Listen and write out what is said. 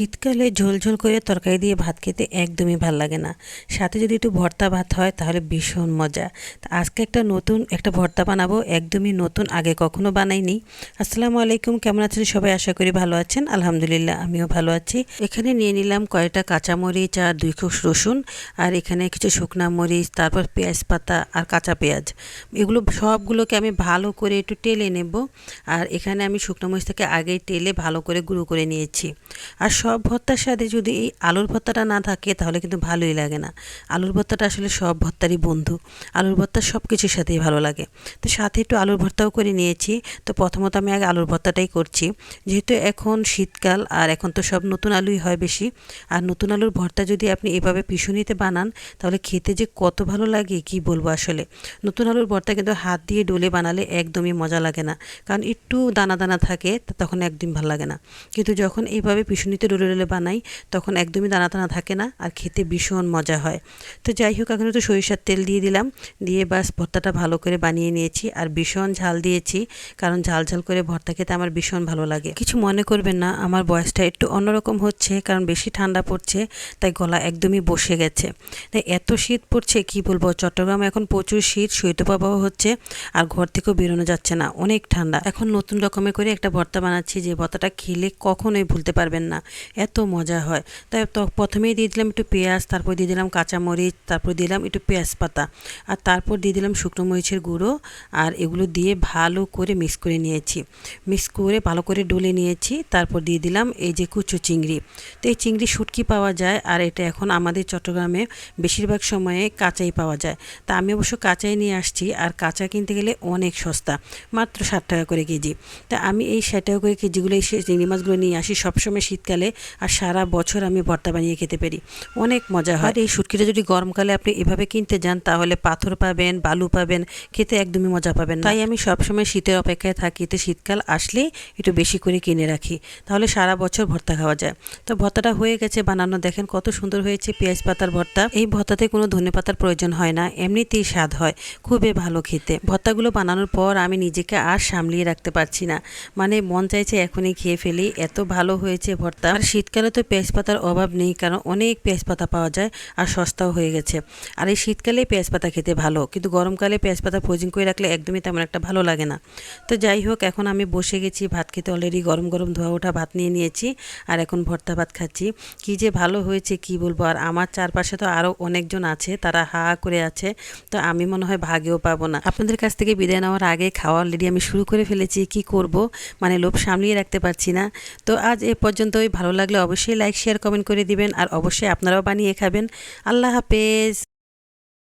শীতকালে ঝোল ঝোল করে তরকারি দিয়ে ভাত খেতে একদমই ভালো লাগে না। সাথে যদি একটু ভর্তা ভাত হয়, তাহলে ভীষণ মজা। তা আজকে একটা নতুন, একটা ভর্তা বানাবো, একদমই নতুন, আগে কখনো বানাইনি। আসসালামু আলাইকুম, কেমন আছেন? সবাই আশা করি ভালো আছেন। আলহামদুলিল্লাহ, আমিও ভালো আছি। এখানে নিয়ে নিলাম কয়েকটা কাঁচামরিচ আর দুই খোস রসুন, আর এখানে কিছু শুকনা মরিচ, তারপর পেঁয়াজ পাতা আর কাঁচা পেঁয়াজ। এগুলো সবগুলোকে আমি ভালো করে একটু টেলে নেব। আর এখানে আমি শুকনো মরিচটাকে আগেই টেলে ভালো করে গুঁড়ো করে নিয়েছি। আর সব ভর্তার সাথে যদি এই আলুর ভর্তাটা না থাকে, তাহলে কিন্তু ভালোই লাগে না। আলুর ভর্তাটা আসলে সব ভর্তারই বন্ধু। আলুর ভর্তা সব কিছুর সাথেই ভালো লাগে। তো সাথে একটু আলুর ভর্তাও করে নিয়েছি। তো প্রথমত আমি আগে আলুর ভর্তাটাই করছি। যেহেতু এখন শীতকাল আর এখন তো সব নতুন আলুই হয় বেশি, আর নতুন আলুর ভর্তা যদি আপনি এভাবে পিছুনিতে বানান, তাহলে খেতে যে কত ভালো লাগে, কি বলব আসলে? নতুন আলুর ভর্তা কিন্তু হাত দিয়ে ডলে বানালে একদমই মজা লাগে না। কারণ একটু দানা দানা থাকে তখন একদম ভালো লাগে না। কিন্তু যখন এইভাবে পিছনিতে ডলে ডলে বানাই, তখন একদমই দানা দানা থাকে না আর খেতে ভীষণ মজা হয়। তো যাই হোক, এখন একটু সরিষার তেল দিয়ে দিলাম, দিয়ে বাস ভর্তাটা ভালো করে বানিয়ে নিয়েছি আর ভীষণ ঝাল দিয়েছি, কারণ ঝাল ঝাল করে ভর্তা খেতে আমার ভীষণ ভালো লাগে। কিছু মনে করবেন না, আমার বয়সটা একটু অন্যরকম হচ্ছে, কারণ বেশি ঠান্ডা পড়ছে, তাই গলা একদমই বসে গেছে। তাই এত শীত পড়ছে, কি বলব, চট্টগ্রামে এখন প্রচুর শীত, শৈত্যপ্রবাহ হচ্ছে আর ঘর থেকেও বেরোনো যাচ্ছে না, অনেক ঠান্ডা। এখন নতুন রকমের করে একটা ভর্তা বানাচ্ছি, যে ভর্তাটা খেলে কখনোই ভুলতে পারবেন না। এত মজা হয়। তাই তো প্রথমেই দিয়ে দিলাম একটু পেঁয়াজ, তারপর দিয়ে দিলাম কাঁচামরিচ, তারপর দিলাম একটু পেঁয়াজ পাতা, আর তারপর দিয়ে দিলাম শুকনো মরিচের গুঁড়ো, আর এগুলো দিয়ে ভালো করে মিক্স করে নিয়েছি। মিক্স করে ভালো করে ডলে নিয়েছি, তারপর দিয়ে দিলাম এই যে কুচো চিংড়ি। তো এই চিংড়ি শুটকি পাওয়া যায়, আর এটা এখন আমাদের চট্টগ্রামে বেশিরভাগ সময়ে কাঁচাই পাওয়া যায়। তা আমি অবশ্য কাঁচাই নিয়ে আসছি, আর কাঁচা কিনতে গেলে অনেক সস্তা, মাত্র ষাট টাকা করে কেজি। তা আমি এই ষাট টাকা করে কেজিগুলো, এই চিংড়ি মাছগুলো নিয়ে আসি সবসময় শীতকালে আর সারা বছর আমি ভর্তা বানিয়ে খেতে পারি। অনেক মজা হয়। আর এই শুটকিটা যদি গরমকালে আপনি এভাবে কিনতে যান তাহলে পাথর পাবেন বালু পাবেন খেতে একদমই মজা পাবেন তাই আমি সবসময় শীতের অপেক্ষায় থাকি। তো শীতকাল আসলেই একটু বেশি করে কিনে রাখি। তাহলে সারা বছর ভর্তা খাওয়া যায়। তো ভর্তাটা হয়ে গেছে বানানো। দেখেন কত সুন্দর হয়েছে পেঁয়াজ পাতার ভর্তা। এই ভর্তাতে কোনো ধনে পাতার প্রয়োজন হয় না। এমনিতেই স্বাদ হয়। খুবই ভালো খেতে। ভর্তাগুলো বানানোর পর আমি নিজেকে আর সামলিয়ে রাখতে পারছি না। মানে মন চাইছে এখনই খেয়ে ফেলি। এত ভালো হয়েছে ভর্তা। আর শীতকালে তো পেঁয়াজ পাতার অভাব নেই, কারণ অনেক পেঁয়াজ পাতা পাওয়া যায় আর সস্তাও হয়ে গেছে। আর এই শীতকালে পেঁয়াজ পাতা খেতে ভালো, কিন্তু গরমকালে পেঁয়াজ পাতা ফ্রোজিং করে রাখলে একদমই তেমন একটা ভালো লাগে না। তো যাই হোক, এখন আমি বসে গেছি, ভাত খেতে অলরেডি গরম গরম ধোয়া ওঠা ভাত নিয়ে নিয়েছি, আর এখন ভর্তা ভাত খাচ্ছি। কি যে ভালো হয়েছে, কি বলব? আর আমার চারপাশে তো আরও অনেকজন আছে, তারা হা করে আছে, তো আমি মনে হয় ভাগেও পাবো না। আপনাদের কাছ থেকে বিদায় নেওয়ার আগে খাওয়া অলরেডি আমি শুরু করে ফেলেছি, কি করব? মানে লোভ সামলিয়ে রাখতে পারছি না। তো আজ এ পর্যন্তই ভালো লাগলে অবশ্যই লাইক শেয়ার কমেন্ট করে দিবেন আর অবশ্যই আপনারাও বানিয়ে খাবেন। আল্লাহ হাফেজ।